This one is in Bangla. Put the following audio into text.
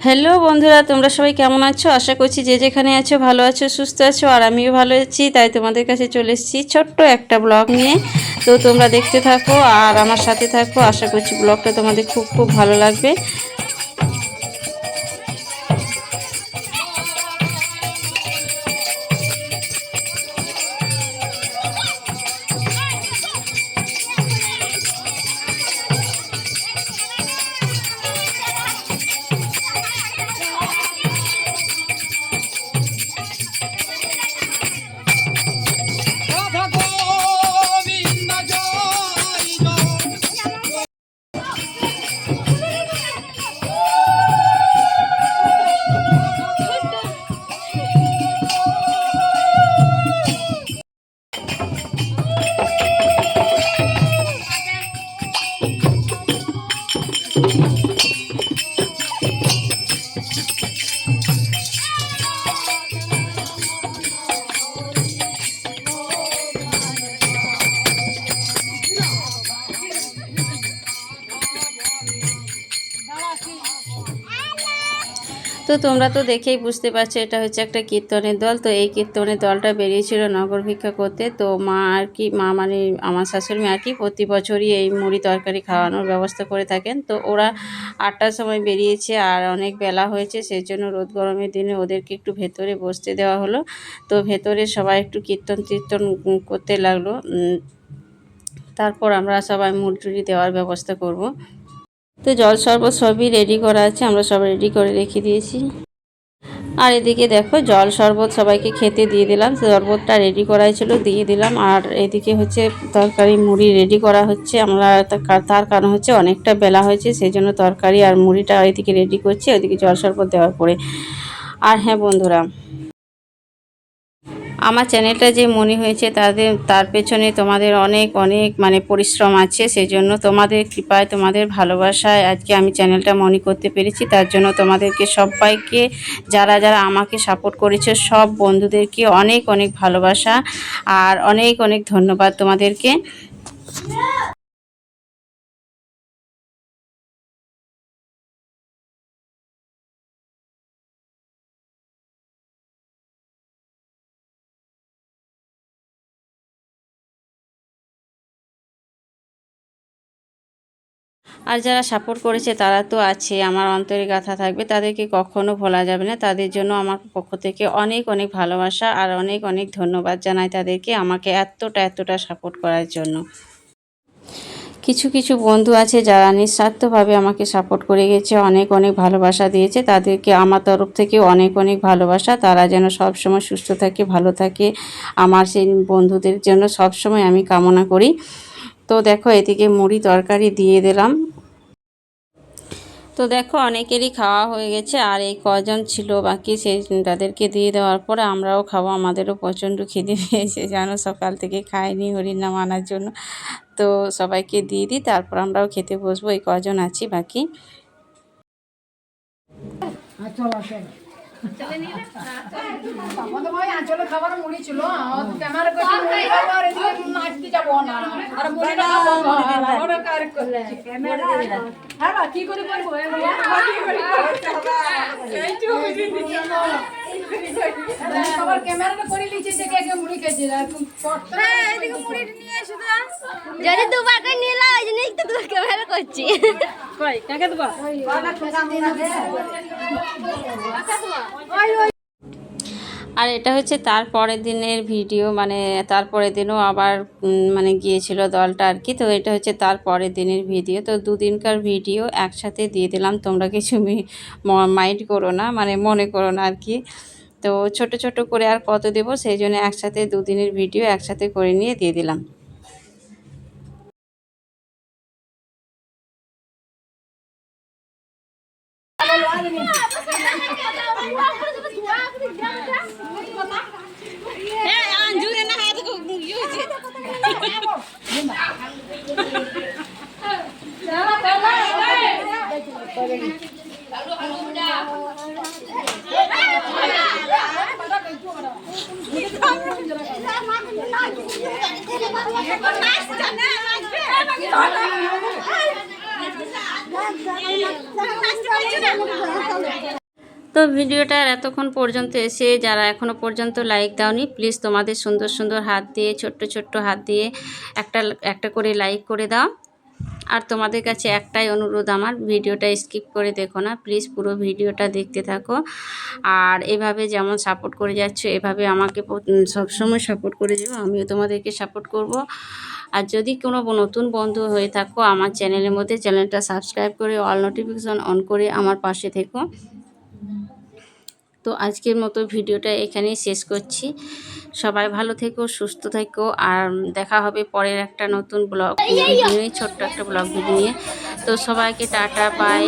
হ্যালো বন্ধুরা, তোমরা সবাই কেমন আছো? আশা করছি যে যেখানে আছো ভালো আছো, সুস্থ আছো, আর আমিও ভালো আছি। তাই তোমাদের কাছে চলে এসেছি ছোট্ট একটা ব্লগ নিয়ে। তো তোমরা দেখতে থাকো আর আমার সাথে থাকো। আশা করছি ব্লগটা তোমাদের খুব খুব ভালো লাগবে। তো তোমরা তো দেখেই বুঝতে পারছ, এটা হচ্ছে একটা কীর্তনের দল। তো এই কীর্তনের দলটা বেরিয়েছিল নগর ভিক্ষা করতে। তো মা আর কি, মা মানে আমার শাশুড়ি আর কি প্রতি বছরই এই মুড়ি তরকারি খাওয়ানোর ব্যবস্থা করে থাকেন। তো ওরা আটটার সময় বেরিয়েছে আর অনেক বেলা হয়েছে, সেই জন্য রোদ গরমের দিনে ওদেরকে একটু ভেতরে বসতে দেওয়া হলো। তো ভেতরে সবাই একটু কীর্তন তীর্তন করতে লাগল। তারপর আমরা সবাই মুড়ি টুড়ি দেওয়ার ব্যবস্থা করব। তো জল শরবত সবই রেডি করা আছে, আমরা সব রেডি করে রেখে দিয়েছি। আর এদিকে দেখো, জল শরবত সবাইকে খেতে দিয়ে দিলাম, শরবতটা রেডি করাই ছিল, দিয়ে দিলাম। আর এদিকে হচ্ছে তরকারি মুড়ি রেডি করা হচ্ছে, আমরা তার কারণ হচ্ছে অনেকটা বেলা হয়েছে সেই জন্য তরকারি আর মুড়িটা এদিকে রেডি করছি ওইদিকে জল শরবত দেওয়ার পরে। আর হ্যাঁ বন্ধুরা আমার চ্যানেলটা যে মনে হয়েছে তাদের, তার পেছনে তোমাদের অনেক অনেক মানে পরিশ্রম আছে সেই জন্য তোমাদের কৃপায়, তোমাদের ভালোবাসায় আজকে আমি চ্যানেলটা মনে করতে পেরেছি। তার জন্য তোমাদেরকে সবাইকে, যারা যারা আমাকে সাপোর্ট করেছে, সব বন্ধুদেরকে অনেক অনেক ভালোবাসা আর অনেক অনেক ধন্যবাদ তোমাদেরকে। আর যারা সাপোর্ট করেছে তারা তো আছে, আমার অন্তরে গাথা থাকবে, তাদেরকে কখনো ভোলা যাবে না। তাদের জন্য আমার পক্ষ থেকে অনেক অনেক ভালোবাসা আর অনেক অনেক ধন্যবাদ জানাই তাদেরকে আমাকে এতটা এতটা সাপোর্ট করার জন্য। কিছু কিছু বন্ধু আছে যারা নিঃস্বার্থভাবে আমাকে সাপোর্ট করে গেছে, অনেক অনেক ভালোবাসা দিয়েছে, তাদেরকে আমার তরফ থেকে অনেক অনেক ভালোবাসা। তারা যেন সবসময় সুস্থ থাকে, ভালো থাকে, আমার সেই বন্ধুদের জন্য সবসময় আমি কামনা করি। তো দেখো, এদিকে মুড়ি তরকারি দিয়ে দিলাম। তো দেখো, অনেকেরই খাওয়া হয়ে গেছে। আর এই কজন ছিল বাকি সেই তাদেরকে দিয়ে দেওয়ার পরে আমরাও খাব। আমাদেরও প্রচণ্ড খিদে পেয়েছে, জানো, সকাল থেকে খাইনি হরিনাম আনার জন্য। তো সবাইকে দিয়ে দিই, তারপর আমরাও খেতে বসবো। এই কজন আছি বাকি। আমাদের কি করে করব। সবার ক্যামেরাটা করে মুড়ি খেয়েছে। এদিকে মুড়ি নিয়ে এসে দাও যদি দুবার করে নিলাম ওই জন্য একটু দূর ক্যামেরা করছি। আর এটা হচ্ছে তার পরের দিনের ভিডিও মানে তার পরের দিনও আবার মানে গিয়েছিল দলটা আর কি। তো এটা হচ্ছে তার পরের দিনের ভিডিও। তো দুদিনকার ভিডিও একসাথে দিয়ে দিলাম। তোমরা কিছু মাইন্ড করো না মানে মনে করো না আর কি। তো ছোট ছোট করে আর কত দেবো, সেই জন্য একসাথে দুদিনের ভিডিও একসাথে করে নিয়ে দিয়ে দিলাম। ada nih. Jangan, jangan, jangan. Jangan, jangan. Jangan, jangan. Jangan, jangan. Jangan, jangan. Jangan, jangan. Jangan, jangan. Jangan, তো ভিডিওটার এতক্ষণ পর্যন্ত এসে যারা এখনও পর্যন্ত লাইক দাওনি প্লিজ তোমাদের সুন্দর সুন্দর হাত দিয়ে, ছোট্ট ছোট্ট হাত দিয়ে একটা একটা করে লাইক করে দাও। আর তোমাদের কাছে একটাই অনুরোধ আমার, ভিডিওটা স্কিপ করে দেখো না প্লিজ পুরো ভিডিওটা দেখতে থাকো। আর এভাবে যেমন সাপোর্ট করে যাচ্ছ, এভাবে আমাকে সবসময় সাপোর্ট করে যাও, আমিও তোমাদেরকে সাপোর্ট করব। আর যদি কোনো নতুন বন্ধু হয়ে থাকো, আমার চ্যানেলের মধ্যে চ্যানেলটা সাবস্ক্রাইব করে অল নোটিফিকেশন অন করে আমার পাশে থেকো। তো আজকের মতো ভিডিওটা এখানেই শেষ করছি। সবাই ভালো থেকো, সুস্থ থেকো, আর দেখা হবে পরের একটা নতুন ব্লগ ভিডিও ছোট্ট একটা ব্লগ ভিডিও নিয়ে। তো সবাইকে টাটা বাই